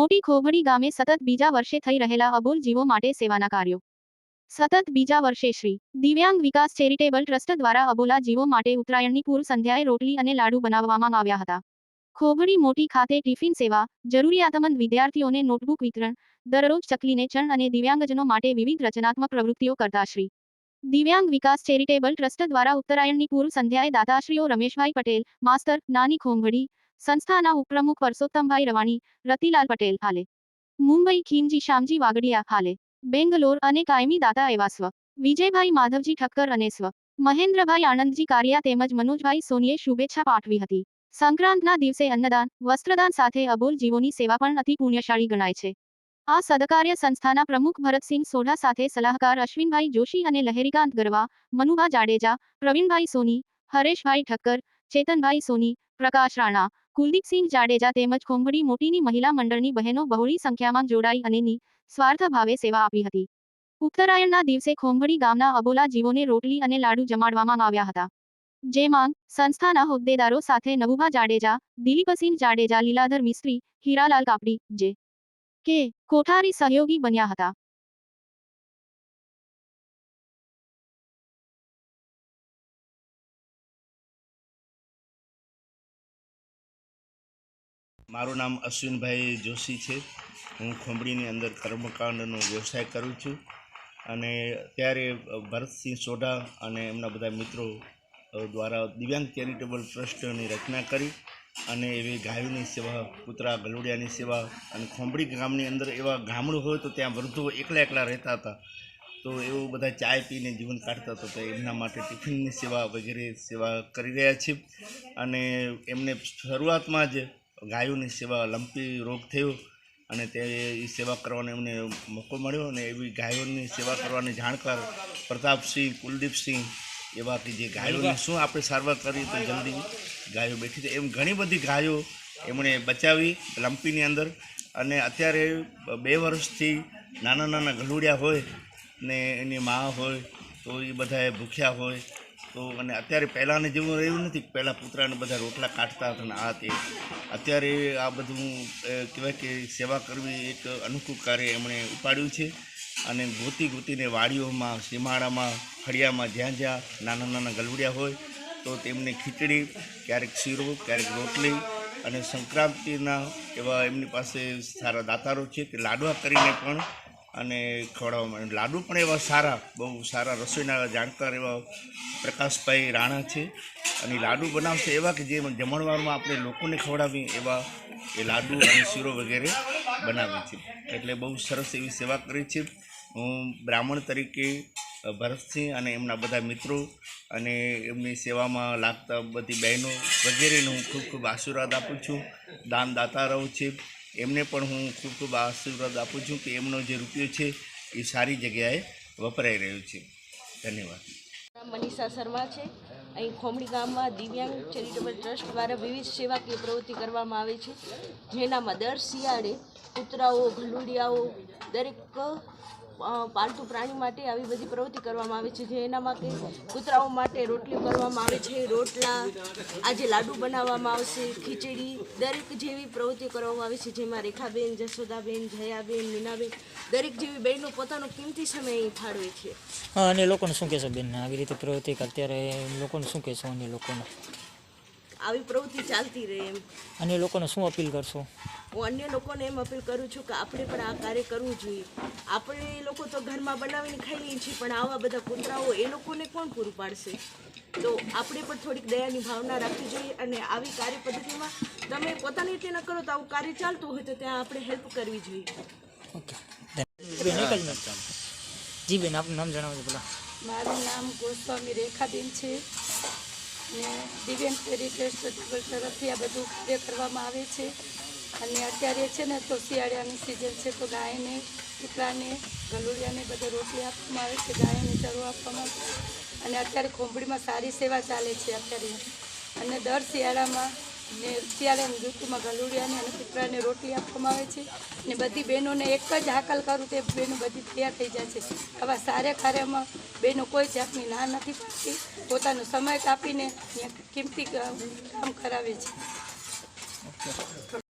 મોટી ખોભડી ગામે સતત બીજા વર્ષે થઈ રહેલા અબોલ જીવો માટે સેવાના કાર્યો. સતત બીજા વર્ષે શ્રી દિવ્યાંગ વિકાસ ચેરિટેબલ ટ્રસ્ટ દ્વારા અબોલા જીવો માટે ઉત્તરાયણની પૂર્વ સંધ્યાએ રોટલી અને લાડુ બનાવવામાં આવ્યા હતા. ખોભડી મોટી ખાતે ટિફિન સેવા, જરૂરિયાતમંદ વિદ્યાર્થીઓને નોટબુક વિતરણ, દરરોજ ચકલીને ચણ અને દિવ્યાંગજનો માટે વિવિધ રચનાત્મક પ્રવૃત્તિઓ કરતા શ્રી દિવ્યાંગ વિકાસ ચેરિટેબલ ટ્રસ્ટ દ્વારા ઉત્તરાયણની પૂર્વ સંધ્યાએ દાતાશ્રીઓ રમેશભાઈ પટેલ, માસ્તર, નાની ખોંભડી સંસ્થાના ઉપપ્રમુખ પરસોત્તમભાઈ રવાણી, રતિલાલ પટેલ હાલે. મુંબઈ ખીમજી શ્યામજી વાગડિયા હાલે. બેંગલોર અને કાયમી દાતા એવા સ્વ. વિજયભાઈ માધવજી ઠક્કર અને સ્વ. મહેન્દ્રભાઈ આનંદજી કારિયા તેમજ મનોજભાઈ સોનીએ શુભેચ્છા પાઠવી હતી. સંક્રાંતના દિવસે અન્નદાન, વસ્ત્રદાન સાથે અબોલ જીવોની સેવા પણ અતિ પુણ્યશાળી ગણાય છે. આ સદકાર્ય સંસ્થાના પ્રમુખ ભરતસિંહ સોઢા સાથે સલાહકાર અશ્વિનભાઈ જોશી અને લહેરીકાંત ગરવા, મનુભા જાડેજા, પ્રવીણભાઈ સોની, હરેશભાઈ ઠક્કર ચેતનભાઈ સોની, પ્રકાશ રાણા, કુલદીપસિંહ જાડેજા તેમજ ખોંભડી મોટીની મહિલા મંડળની બહેનો બહોળી સંખ્યામાં જોડાઈ અને ની ભાવે સેવા આપી હતી. ઉત્તરાયણના દિવસે ખોંભડી ગામના અબોલા જીવોને રોટલી અને લાડુ જમાડવામાં આવ્યા હતા. જેમાં સંસ્થાના હોદ્દેદારો સાથે નવુભા જાડેજા, દિલીપસિંહ જાડેજા, લીલાધર મિસ્ત્રી, હીરાલાલ કાપડી, જે કે કોઠારી સહયોગી બન્યા હતા. મારું નામ અશ્વિનભાઈ જોશી છે. હું ખંભળીની અંદર કર્મકાંડનો વ્યવસાય કરું છું અને ત્યારે ભરતસિંહ સોઢા અને એમના બધા મિત્રો દ્વારા દિવ્યાંગ ચેરિટેબલ ટ્રસ્ટની રચના કરી અને એવી ગાયોની સેવા, કૂતરા ગલુડિયાની સેવા અને ખોંભળી ગામની અંદર એવા ગામડું હોય તો ત્યાં વૃદ્ધો એકલા એકલા રહેતા હતા. તો એવું બધા ચાય પીને જીવન કાઢતા હતા તો એમના માટે ટિફિનની સેવા વગેરે સેવા કરી રહ્યા છીએ. અને એમને શરૂઆતમાં જ ગાયોની સેવા લંપી રોગ થયો અને તે એ સેવા કરવાનો એમને મોકો મળ્યો અને એવી ગાયોની સેવા કરવાની જાણકાર પ્રતાપસિંહ, કુલદીપસિંહ એવા કે જે ગાયોની શું આપણે સારવાર કરી તો જલ્દી ગાયો બેઠી થઈ એમ ઘણી બધી ગાયો એમણે બચાવી લંપીની અંદર અને અત્યારે બે વર્ષથી નાના નાના ગલુડિયા હોય ને એની મા હોય તો એ બધાએ ભૂખ્યા હોય તો અને અત્યારે પહેલાંને જેવું રહ્યું નથી પહેલાં પુતરાને બધા રોટલા કાઢતા હતા ને આ તે. અત્યારે આ બધું કહેવાય કે સેવા કરવી એક અનુકૂળ કાર્ય એમણે ઉપાડ્યું છે. અને ગોતી ગોતીને વાડીઓમાં, સીમાડામાં, ફળિયામાં જ્યાં જ્યાં નાના નાના ગલુડિયા હોય, તો તેમને ખીચડી, ક્યારેક શીરો, ક્યારેક રોટલી અને સંક્રાંતિના એવા એમની પાસે સારા દાતારો છે કે લાડવા કરીને પણ અને ખવડાવવામાં માંડ્યું લાડુ પણ એવા સારા, બહુ સારા રસોઈના જાણકાર એવા પ્રકાશભાઈ રાણા છે. અને લાડુ બનાવશે એવા કે જે જમણવારમાં આપણે લોકોને ખવડાવી એવા એ લાડુ અને શીરો વગેરે બનાવે છે એટલે બહુ સરસ એવી સેવા કરી છે. હું બ્રાહ્મણ તરીકે ભરતસિંહ અને એમના બધા મિત્રો અને એમની સેવામાં લાગતા બધી બહેનો વગેરેને હું ખૂબ ખૂબ આશીર્વાદ આપું છું. દાનદાતારાઓ છે. એમને પણ હું ખૂબ ખૂબ આશીર્વાદ આપું છું કે એમનો જે રૂપિયો છે એ સારી જગ્યાએ વપરાઈ રહ્યો છે. ધન્યવાદ. મનીષા શર્મા છે. અહીં ખોમડી ગામમાં દિવ્યાંગ ચેરિટેબલ ટ્રસ્ટ દ્વારા વિવિધ સેવાકીય પ્રવૃત્તિ કરવામાં આવે છે. જેનામાં દર શિયાળે કૂતરાઓ ઘલુડિયાઓ દરેક પાલતુ પ્રાણી માટે આવી બધી પ્રવૃત્તિ કરવામાં આવે છે જે એનામાં માટે કૂતરાઓ માટે રોટલી કરવામાં આવે છે રોટલા આજે લાડુ બનાવવામાં આવશે ખીચડી દરેક જેવી પ્રવૃત્તિ કરવામાં આવે છે જેમાં રેખાબેન જશોદાબેન જયાબેન મીનાબેન દરેક જેવી બહેનો પોતાનો કિંમતી સમય અહીં ફાળવે છે. હા અને લોકોને શું કહેશો બેન? આવી રીતે પ્રવૃત્તિ કે અત્યારે લોકોને શું કહેશો અને લોકોને? આવી પ્રવૃત્તિ ચાલતી રહે એમ. અને લોકોને શું અપીલ કરશો? હું અન્ય લોકોને એમ અપીલ કરું છું કે આપણે પણ આ કાર્ય કરવું જોઈએ. આપણે લોકો તો ઘરમાં બનાવીને ખાઈ લઈએ છીએ પણ આવા બધા કૂતરાઓ એ લોકોને કોણ પૂરું પાડશે? તો આપણે પણ થોડીક દયાની ભાવના રાખવી જોઈએ અને આવી કાર્ય પદ્ધતિમાં તમે પોતાની રીતે ન કરો તો આવું કાર્ય ચાલતું હોય તો ત્યાં આપણે હેલ્પ કરવી જોઈએ. જ બેન આપનું નામ જણાવજો પેલા. મારું નામ ગોસ્વામી રેખાબેન છે. ને દિવ્યાંગ ચેરિટેબલ તરફથી આ બધું કાર્ય કરવામાં આવે છે. અને અત્યારે છે ને તો શિયાળાની સિઝન છે તો ગાયને, કૂતરાને, ગલુડિયાને બધે રોટલી આપવામાં આવે છે, ગાયને ચરો આપવામાં અને અત્યારે ખોંભડીમાં સારી સેવા ચાલે છે અત્યારે. અને દર શિયાળામાં ને શિયાળાની ઋતુમાં ગલુડિયાને અને કૂતરાને રોટલી આપવામાં આવે છે. ને બધી બહેનોને એક જ હાકલ કરું તે બહેનો બધી તૈયાર થઈ જાય છે. આવા સારા કાર્યમાં બહેનો કોઈ જાતની ના નથી પડતી. પોતાનો સમય કાપીને કિંમતી કામ કરાવે છે.